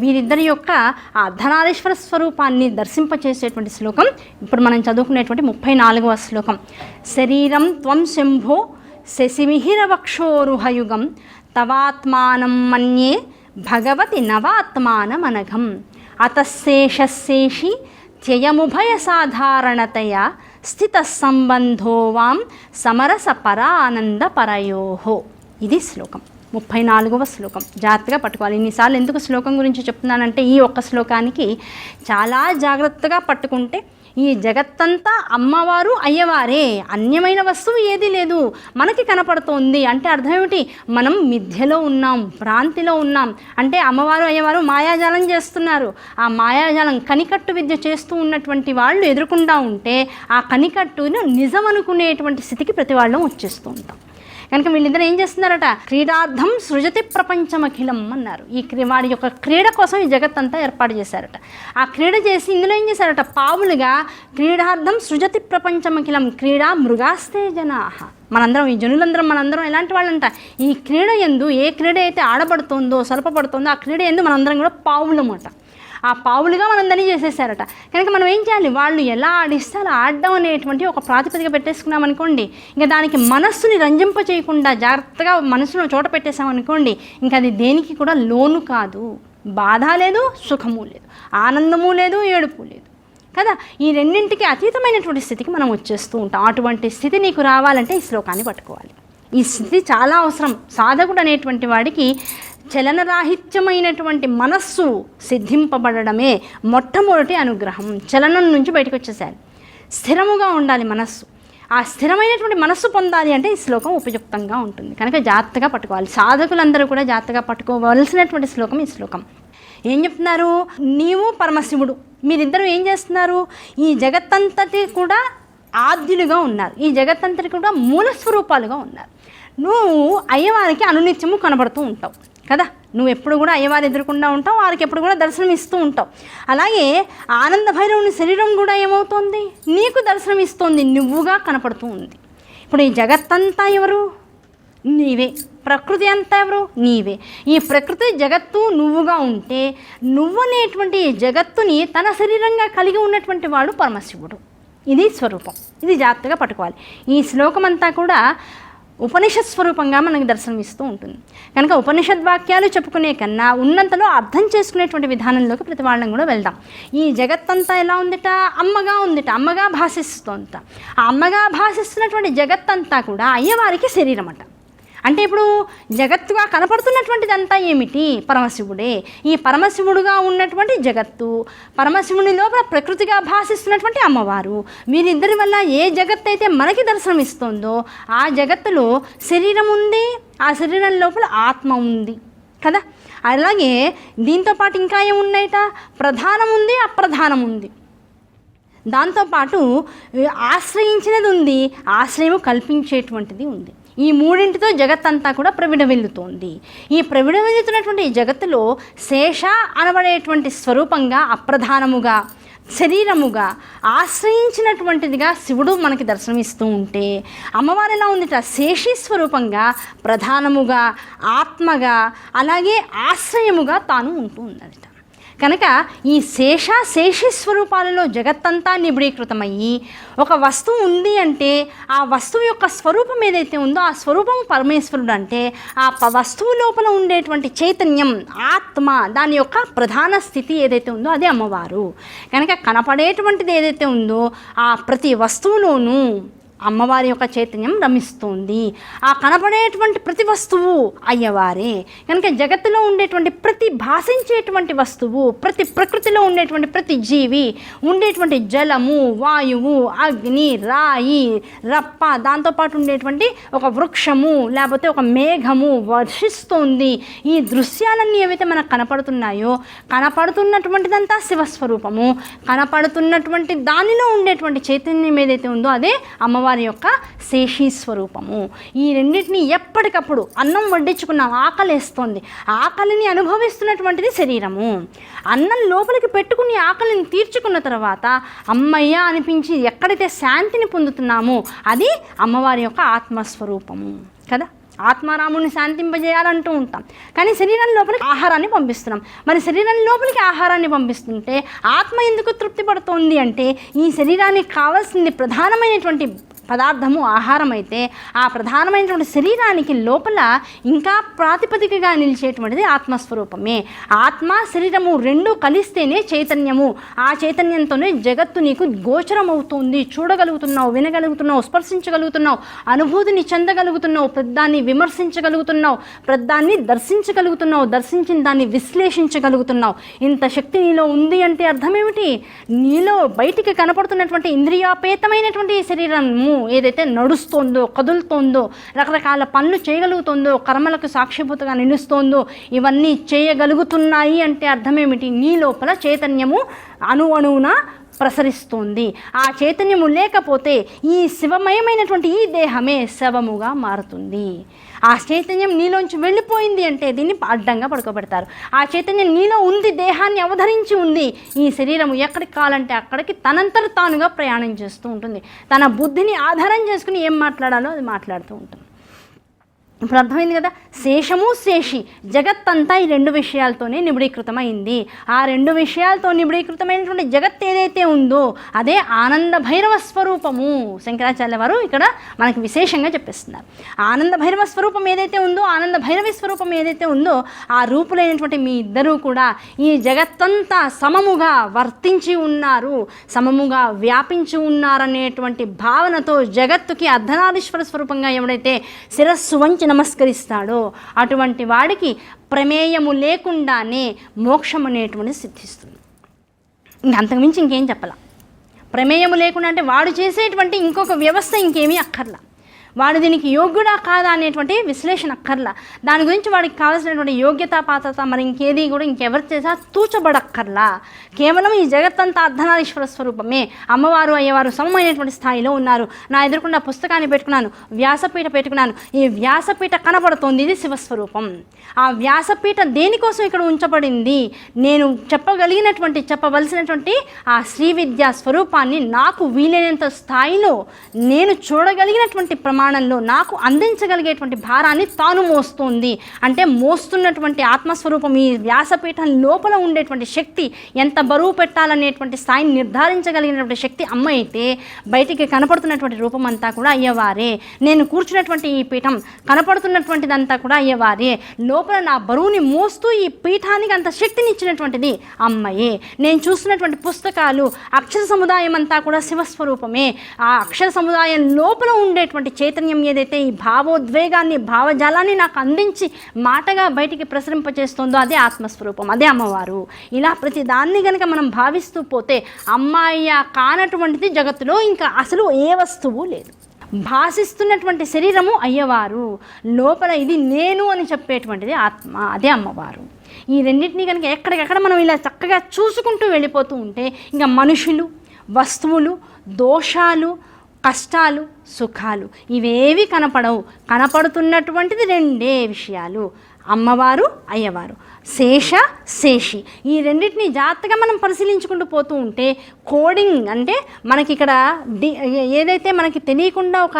వీరిద్దరి యొక్క ఆ అర్ధనారీశ్వర స్వరూపాన్ని దర్శింపచేసేటువంటి శ్లోకం. ఇప్పుడు మనం చదువుకునేటువంటి ముప్పై నాలుగవ శ్లోకం. శరీరం త్వం శంభో శశిమిహిరవక్షోరుహయుగం తవాత్మానం మన్యే భగవతి నవాత్మానమనఘం. అతశేషశేషి త్యయముభయ సాధారణతయా స్థిత సంబంధో వాం సమరస పరానంద పరయోహో ఇది శ్లోకం. ముప్పై నాలుగవ శ్లోకం. జాగ్రత్తగా పట్టుకోవాలి. ఇన్నిసార్లు ఎందుకు శ్లోకం గురించి చెప్తున్నానంటే ఈ ఒక్క శ్లోకానికి చాలా జాగ్రత్తగా పట్టుకుంటే ఈ జగత్తంతా అమ్మవారు అయ్యవారే. అన్యమైన వస్తువు ఏదీ లేదు. మనకి కనపడుతోంది. అంటే అర్థం ఏమిటి? మనం మిథ్యలో ఉన్నాం భ్రాంతిలో ఉన్నాం. అంటే అమ్మవారు అయ్యవారు మాయాజాలం చేస్తున్నారు. ఆ మాయాజాలం కనికట్టు విద్య చేస్తూ ఉన్నటువంటి వాళ్ళు ఎదుర్కొంటా ఉంటే ఆ కనికట్టును నిజం అనుకునేటువంటి స్థితికి ప్రతి వాళ్ళం వచ్చేస్తూ ఉంటాం. కనుక వీళ్ళిద్దరు ఏం చేస్తున్నారట? క్రీడార్థం సృజతి ప్రపంచమఖిలం అన్నారు. ఈ వాడి యొక్క క్రీడ కోసం ఈ జగత్తంతా ఏర్పాటు చేశారట. ఆ క్రీడ చేసి ఇందులో ఏం చేశారట? పావులుగా క్రీడార్థం సృజతి ప్రపంచమఖిలం క్రీడా మృగాస్తే జనాహ మనందరం ఈ జనులందరం మనందరం ఎలాంటి వాళ్ళంట. ఈ క్రీడ ఎందు ఏ క్రీడ అయితే ఆడబడుతుందో సలపబడుతుందో ఆ క్రీడ ఎందు మనందరం కూడా పావులమాట ఆ పావులుగా మనందరినీ చేసేసారట కనుక మనం ఏం చేయాలి? వాళ్ళు ఎలా ఆడిస్తే అలా ఆడడం అనేటువంటి ఒక ప్రాతిపదిక పెట్టేసుకున్నాం అనుకోండి ఇంకా దానికి మనస్సుని రంజింప చేయకుండా జాగ్రత్తగా మనసును చోట పెట్టేశామనుకోండి ఇంకా అది దేనికి కూడా లోను కాదు. బాధ లేదు సుఖము లేదు ఆనందము లేదు ఏడుపు లేదు. కదా? ఈ రెండింటికి అతీతమైనటువంటి స్థితికి మనం వచ్చేస్తూ ఉంటాం. అటువంటి స్థితి నీకు రావాలంటే ఈ శ్లోకాన్ని పట్టుకోవాలి. ఈ స్థితి చాలా అవసరం. సాధకుడు అనేటువంటి వాడికి చలనరాహిత్యమైనటువంటి మనస్సు సిద్ధింపబడమే మొట్టమొదటి అనుగ్రహం. చలనం నుంచి బయటకు వచ్చేసారు స్థిరముగా ఉండాలి మనస్సు. ఆ స్థిరమైనటువంటి మనస్సు పొందాలి అంటే ఈ శ్లోకం ఉపయుక్తంగా ఉంటుంది. కనుక జాగ్రత్తగా పట్టుకోవాలి. సాధకులందరూ కూడా జాగ్రత్తగా పట్టుకోవలసినటువంటి శ్లోకం ఈ శ్లోకం. ఏం చెప్తున్నారు? నీవు పరమశివుడు. మీరిద్దరూ ఏం చేస్తున్నారు? ఈ జగత్తంతటి కూడా ఆద్యులుగా ఉన్నారు. ఈ జగత్తంతటి కూడా మూల స్వరూపాలుగా ఉన్నారు. నువ్వు అయ్యవారికి అనునిత్యము కనబడుతూ ఉంటావు. కదా? నువ్వు ఎప్పుడు కూడా అయ్యవారు ఎదురకుండా ఉంటావు వారికి ఎప్పుడు కూడా దర్శనం ఇస్తూ ఉంటావు. అలాగే ఆనంద భైరవుని శరీరం కూడా ఏమవుతోంది? నీకు దర్శనం ఇస్తోంది నువ్వుగా కనపడుతూ ఉంది. ఇప్పుడు ఈ జగత్తంతా ఎవరు? నీవే. ప్రకృతి అంతా ఎవరు? నీవే. ఈ ప్రకృతి జగత్తు నువ్వుగా ఉంటే నువ్వనేటువంటి ఈ జగత్తుని తన శరీరంగా కలిగి ఉన్నటువంటి వాడు పరమశివుడు. ఇది స్వరూపం. ఇది జాగ్రత్తగా పట్టుకోవాలి. ఈ శ్లోకం అంతా కూడా ఉపనిషత్ స్వరూపంగా మనకు దర్శనమిస్తూ ఉంటుంది. కనుక ఉపనిషద్ వాక్యాలు చెప్పుకునే కన్నా ఉన్నంతలో అర్థం చేసుకునేటువంటి విధానంలోకి ప్రతి వాళ్ళని కూడా వెళ్దాం. ఈ జగత్తంతా ఎలా ఉందిట? అమ్మగా ఉందిట. అమ్మగా భాషిస్తోందట. ఆ అమ్మగా భాషిస్తున్నటువంటి జగత్తంతా కూడా అయ్యవారికి శరీరం అంట అంటే ఇప్పుడు జగత్తుగా కనపడుతున్నటువంటిదంతా ఏమిటి? పరమశివుడే. ఈ పరమశివుడుగా ఉన్నటువంటి జగత్తు పరమశివుని లోపల ప్రకృతిగా భాషిస్తున్నటువంటి అమ్మవారు. వీరిద్దరి వల్ల ఏ జగత్తు అయితే మనకి దర్శనం ఇస్తుందో ఆ జగత్తులో శరీరం ఉంది ఆ శరీరం లోపల ఆత్మ ఉంది కదా? అలాగే దీంతో పాటు ఇంకా ఏమున్నాయట? ప్రధానం ఉంది అప్రధానం ఉంది. దాంతోపాటు ఆశ్రయించినది ఉంది ఆశ్రయము కల్పించేటువంటిది ఉంది. ఈ మూడింటితో జగత్తంతా కూడా ప్రవిడవెల్లుతోంది. ఈ ప్రవిడవెల్లుతున్నటువంటి ఈ జగత్తులో శేష అనబడేటువంటి స్వరూపంగా అప్రధానముగా శరీరముగా ఆశ్రయించినటువంటిదిగా శివుడు మనకి దర్శనమిస్తూ ఉంటే అమ్మవారు ఎలా ఉందిట శేషి స్వరూపంగా ప్రధానముగా ఆత్మగా అలాగే ఆశ్రయముగా తాను ఉంటూ ఉందట కనుక ఈ శేష శేషి స్వరూపాలలో జగత్తంతా నిబిడీకృతమయ్యి ఒక వస్తువు ఉంది అంటే ఆ వస్తువు యొక్క స్వరూపం ఏదైతే ఉందో ఆ స్వరూపం పరమేశ్వరుడు అంటే ఆ ప- వస్తువు లోపల ఉండేటువంటి చైతన్యం ఆత్మ దాని యొక్క ప్రధాన స్థితి ఏదైతే ఉందో అదే అమ్మవారు. కనుక కనపడేటువంటిది ఏదైతే ఉందో ఆ ప్రతి వస్తువులోనూ అమ్మవారి యొక్క చైతన్యం రమిస్తుంది. ఆ కనపడేటువంటి ప్రతి వస్తువు అయ్యవారే. కనుక జగత్తులో ఉండేటువంటి ప్రతి భాషించేటువంటి వస్తువు ప్రతి ప్రకృతిలో ఉండేటువంటి ప్రతి జీవి ఉండేటువంటి జలము వాయువు అగ్ని రాయి రప్ప దాంతోపాటు ఉండేటువంటి ఒక వృక్షము లేకపోతే ఒక మేఘము వర్షిస్తోంది. ఈ దృశ్యాలన్నీ ఏవైతే మనకు కనపడుతున్నాయో కనపడుతున్నటువంటిదంతా శివస్వరూపము. కనపడుతున్నటువంటి దానిలో ఉండేటువంటి చైతన్యం ఏదైతే ఉందో అదే అమ్మవారి యొక్క శేషీ స్వరూపము. ఈ రెండింటిని ఎప్పటికప్పుడు అన్నం వడ్డించుకున్నాం ఆకలేస్తోంది. ఆకలిని అనుభవిస్తున్నటువంటిది శరీరము. అన్నం లోపలికి పెట్టుకుని ఆకలిని తీర్చుకున్న తర్వాత అమ్మయ్య అనిపించి ఎక్కడైతే శాంతిని పొందుతున్నామో అది అమ్మవారి యొక్క ఆత్మస్వరూపము. కదా? ఆత్మారాముని శాంతింపజేయాలంటూ ఉంటాం. కానీ శరీరం లోపలికి ఆహారాన్ని పంపిస్తున్నాం. మరి శరీరం లోపలికి ఆహారాన్ని పంపిస్తుంటే ఆత్మ ఎందుకు తృప్తి పడుతోంది అంటే ఈ శరీరానికి కావాల్సింది ప్రధానమైనటువంటి పదార్థము ఆహారం అయితే ఆ ప్రధానమైనటువంటి శరీరానికి లోపల ఇంకా ప్రాతిపదికగా నిలిచేటువంటిది ఆత్మస్వరూపమే. ఆత్మ శరీరము రెండు కలిస్తేనే చైతన్యము. ఆ చైతన్యంతోనే జగత్తు నీకు గోచరమవుతుంది. చూడగలుగుతున్నావు వినగలుగుతున్నావు స్పర్శించగలుగుతున్నావు అనుభూతిని చెందగలుగుతున్నావు పెద్దాన్ని విమర్శించగలుగుతున్నావు పెద్దాన్ని దర్శించగలుగుతున్నావు దర్శించిన దాన్ని విశ్లేషించగలుగుతున్నావు. ఇంత శక్తి నీలో ఉంది అంటే అర్థం ఏమిటి నీలో బయటికి కనపడుతున్నటువంటి ఇంద్రియాపేతమైనటువంటి శరీరము. ఏదైతే నడుస్తోందో కదులుతోందో రకరకాల పనులు చేయగలుగుతుందో కర్మలకు సాక్షిభూతగా నిలుస్తోందో ఇవన్నీ చేయగలుగుతున్నాయి అంటే అర్థమేమిటి? నీ లోపల చైతన్యము అణు అణువున ప్రసరిస్తుంది. ఆ చైతన్యము లేకపోతే ఈ శివమయమైనటువంటి ఈ దేహమే శవముగా మారుతుంది. ఆ చైతన్యం నీలోంచి వెళ్ళిపోయింది అంటే దీన్ని అడ్డంగా పడుకోబెడతారు. ఆ చైతన్యం నీలో ఉంది దేహాన్ని అవధరించి ఉంది. ఈ శరీరము ఎక్కడికి కావాలంటే అక్కడికి తనంతట తానుగా ప్రయాణం చేస్తూ ఉంటుంది. తన బుద్ధిని ఆధారం చేసుకుని ఏం మాట్లాడాలో అది మాట్లాడుతూ ఉంటుంది. ఇప్పుడు అర్థమైంది కదా? శేషము శేషి. జగత్తంతా ఈ రెండు విషయాలతోనే నిబడీకృతమైంది. ఆ రెండు విషయాలతో నిబడీకృతమైనటువంటి జగత్ ఏదైతే ఉందో అదే ఆనంద భైరవ స్వరూపము. శంకరాచార్య వారు ఇక్కడ మనకి విశేషంగా చెప్పిస్తున్నారు. ఆనంద భైరవ స్వరూపం ఏదైతే ఉందో ఆనంద భైరవి స్వరూపం ఏదైతే ఉందో ఆ రూపులైనటువంటి మీ ఇద్దరూ కూడా ఈ జగత్తంతా సమముగా వర్తించి ఉన్నారు. సమముగా వ్యాపించి ఉన్నారనేటువంటి భావనతో జగత్తుకి అర్ధనారీశ్వర స్వరూపంగా ఎవడైతే శిరస్సు వంచిన నమస్కరిస్తాడో? అటువంటి వాడికి ప్రమేయము లేకుండానే మోక్షం అనేటువంటిది సిద్ధిస్తుంది. ఇంక అంతకుమించి ఇంకేం చెప్పాల? ప్రమేయము లేకుండా అంటే వాడు చేసేటువంటి ఇంకొక వ్యవస్థ ఇంకేమీ అక్కర్లా. వాడు దీనికి యోగ్యుడా కాదా అనేటువంటి విశ్లేషణ అక్కర్లా. దాని గురించి వాడికి కావాల్సినటువంటి యోగ్యత పాత్రత మరి ఇంకేది కూడా ఇంకెవరు చేసా తూచబడక్కర్లా. కేవలం ఈ జగత్తంతా అర్ధనారీశ్వర స్వరూపమే. అమ్మవారు అయ్యవారు సమమైనటువంటి స్థాయిలో ఉన్నారు. నా ఎదుర్కొన్న పుస్తకాన్ని పెట్టుకున్నాను వ్యాసపీఠ పెట్టుకున్నాను. ఈ వ్యాసపీఠ కనబడుతోంది ఇది శివస్వరూపం. ఆ వ్యాసపీఠ దేనికోసం ఇక్కడ ఉంచబడింది? నేను చెప్పగలిగినటువంటి చెప్పవలసినటువంటి ఆ శ్రీ విద్యా స్వరూపాన్ని నాకు వీలైనంత స్థాయిలో నేను చూడగలిగినటువంటి ప్రమాణంలో నాకు అందించగలిగేటువంటి భారాన్ని తాను మోస్తుంది. అంటే మోస్తున్నటువంటి ఆత్మస్వరూపం ఈ వ్యాసపీఠం లోపల ఉండేటువంటి శక్తి ఎంత బరువు పెట్టాలనేటువంటి స్థాయిని నిర్ధారించగలిగినటువంటి శక్తి అమ్మ అయితే బయటికి కనపడుతున్నటువంటి రూపం అంతా కూడా అయ్యేవారే. నేను కూర్చున్నటువంటి ఈ పీఠం కనపడుతున్నటువంటిదంతా కూడా అయ్యేవారే. లోపల నా బరువుని మోస్తూ ఈ పీఠానికి అంత శక్తిని ఇచ్చినటువంటిది అమ్మయే. నేను చూస్తున్నటువంటి పుస్తకాలు అక్షర సముదాయం అంతా కూడా శివస్వరూపమే. ఆ అక్షర సముదాయం లోపల ఉండేటువంటి చైతన్యం చైతన్యం ఏదైతే ఈ భావోద్వేగాన్ని భావజాలాన్ని నాకు అందించి మాటగా బయటికి ప్రసరింపచేస్తుందో అదే ఆత్మస్వరూపం అదే అమ్మవారు. ఇలా ప్రతి దాన్ని కనుక మనం భావిస్తూ పోతే అమ్మాయి కానటువంటిది జగత్తులో ఇంకా అసలు ఏ వస్తువు లేదు. భాషిస్తున్నటువంటి శరీరము అయ్యవారు. లోపల ఇది నేను అని చెప్పేటువంటిది ఆత్మ అదే అమ్మవారు. ఈ రెండింటినీ కనుక ఎక్కడికెక్కడ మనం ఇలా చక్కగా చూసుకుంటూ వెళ్ళిపోతూ ఉంటే ఇంకా మనుషులు వస్తువులు దోషాలు కష్టాలు సుఖాలు ఇవేవి కనపడవు. కనపడుతున్నటువంటిది రెండే విషయాలు. అమ్మవారు అయ్యవారు. శేష శేషి. ఈ రెండింటిని జాగ్రత్తగా మనం పరిశీలించుకుంటూ పోతూ ఉంటే కోడింగ్ అంటే మనకి ఇక్కడ ఏదైతే మనకి తెలియకుండా ఒక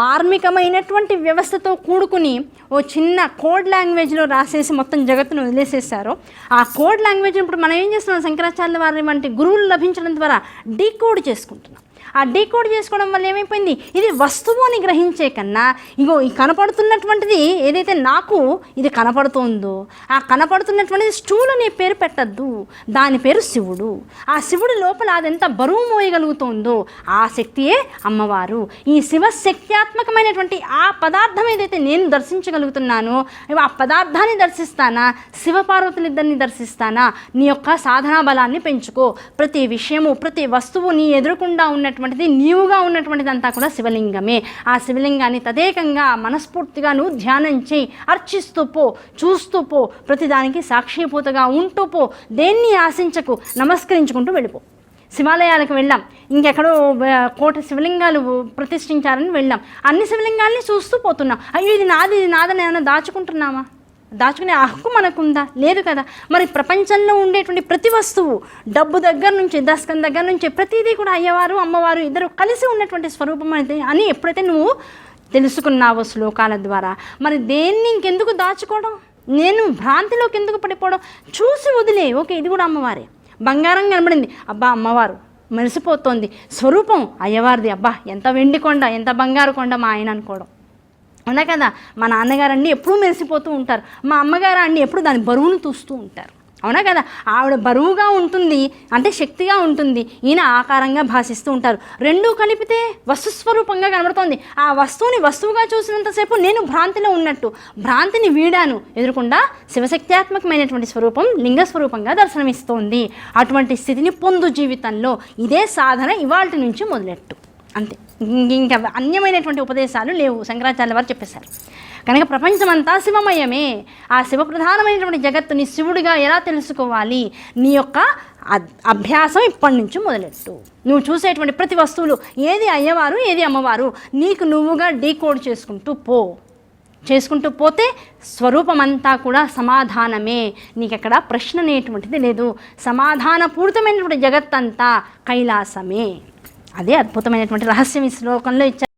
మార్మికమైనటువంటి వ్యవస్థతో కూడుకుని ఓ చిన్న కోడ్ లాంగ్వేజ్లో రాసేసి మొత్తం జగత్తును వదిలేసేసారో ఆ కోడ్ లాంగ్వేజ్ ఇప్పుడు మనం ఏం చేస్తున్నాం? శంకరాచార్య వారి వంటి గురువులు లభించడం ద్వారా డీకోడ్ చేసుకుంటున్నాం. ఆ డీకోడ్ చేసుకోవడం వల్ల ఏమైపోయింది? ఇది వస్తువు అని గ్రహించే కన్నా ఇగో ఈ కనపడుతున్నటువంటిది ఏదైతే నాకు ఇది కనపడుతుందో ఆ కనపడుతున్నటువంటిది స్టూల్ అనే పేరు పెట్టద్దు. దాని పేరు శివుడు. ఆ శివుడు లోపల అది ఎంత బరువు మోయగలుగుతుందో ఆ శక్తియే అమ్మవారు. ఈ శివశక్త్యాత్మకమైనటువంటి ఆ పదార్థం ఏదైతే నేను దర్శించగలుగుతున్నానో ఆ పదార్థాన్ని దర్శిస్తానా? శివపార్వతులిద్దరిని దర్శిస్తానా? నీ యొక్క సాధనా బలాన్ని పెంచుకో. ప్రతి విషయము ప్రతి వస్తువు నీ ఎదురుకుండా ఉన్నటువంటిది నీవుగా ఉన్నటువంటిది అంతా కూడా శివలింగమే. ఆ శివలింగాన్ని తదేకంగా మనస్ఫూర్తిగా నువ్వు ధ్యానం చేయి అర్చిస్తూ పో చూస్తూ పో ప్రతిదానికి సాక్షిభూతగా ఉంటూ పో దేన్ని ఆశించకు నమస్కరించుకుంటూ వెళ్ళిపో. శివాలయాలకు వెళ్ళాం. ఇంకెక్కడో కోట శివలింగాలు ప్రతిష్ఠించారని వెళ్ళాం. అన్ని శివలింగాల్ని చూస్తూ పోతున్నాం. అయ్యో ఇది నాది ఇది నాదని ఏమైనా దాచుకుంటున్నామా దాచుకునే హక్కు మనకుందా? లేదు కదా. మరి ప్రపంచంలో ఉండేటువంటి ప్రతి వస్తువు డబ్బు దగ్గర నుంచి దశకం దగ్గర నుంచి ప్రతిదీ కూడా అయ్యవారు అమ్మవారు ఇద్దరు కలిసి ఉన్నటువంటి స్వరూపం అయితే అని ఎప్పుడైతే నువ్వు తెలుసుకున్నావు శ్లోకాల ద్వారా. మరి దేన్ని ఇంకెందుకు దాచుకోవడం? నేను భ్రాంతిలోకి ఎందుకు పడిపోవడం? చూసి వదిలే. ఓకే ఇది కూడా అమ్మవారే. బంగారం కనబడింది. అబ్బా అమ్మవారు మెరిసిపోతోంది. స్వరూపం అయ్యవారిది. అబ్బా ఎంత వెండి కొండ ఎంత బంగారు కొండ మా ఆయన అనుకోవడం. అవునా కదా? మా నాన్నగారు అన్నీ ఎప్పుడూ మెరిసిపోతూ ఉంటారు. మా అమ్మగారు అన్నీ ఎప్పుడు దాని బరువును చూస్తూ ఉంటారు. అవునా కదా? ఆవిడ బరువుగా ఉంటుంది అంటే శక్తిగా ఉంటుంది. ఈయన ఆకారంగా భాషిస్తూ ఉంటారు. రెండూ కలిపితే వస్తుస్వరూపంగా కనబడుతోంది. ఆ వస్తువుని వస్తువుగా చూసినంతసేపు నేను భ్రాంతిలో ఉన్నట్టు భ్రాంతిని వీడాను. ఎదురకుండా శివశక్త్యాత్మకమైనటువంటి స్వరూపం లింగ స్వరూపంగా దర్శనమిస్తోంది. అటువంటి స్థితిని పొందు జీవితంలో ఇదే సాధన ఇవాళ నుంచి మొదలెట్టు. అంతే. ఇంకా అన్యమైనటువంటి ఉపదేశాలు లేవు. శంకరాచార్య వారు చెప్పేశారు. కనుక ప్రపంచమంతా శివమయమే. ఆ శివప్రధానమైనటువంటి జగత్తుని శివుడిగా ఎలా తెలుసుకోవాలి? నీ యొక్క అభ్యాసం ఇప్పటి నుంచి మొదలెట్టు. నువ్వు చూసేటువంటి ప్రతి వస్తువులు ఏది అయ్యవారు ఏది అమ్మవారు నీకు నువ్వుగా డీకోడ్ చేసుకుంటూ పో. చేసుకుంటూ పోతే స్వరూపమంతా కూడా సమాధానమే. నీకెక్కడ ప్రశ్న అనేటువంటిది లేదు. సమాధానపూరితమైనటువంటి జగత్తంతా కైలాసమే. అదే అద్భుతమైనటువంటి రహస్యం ఈ శ్లోకంలో ఇచ్చారు.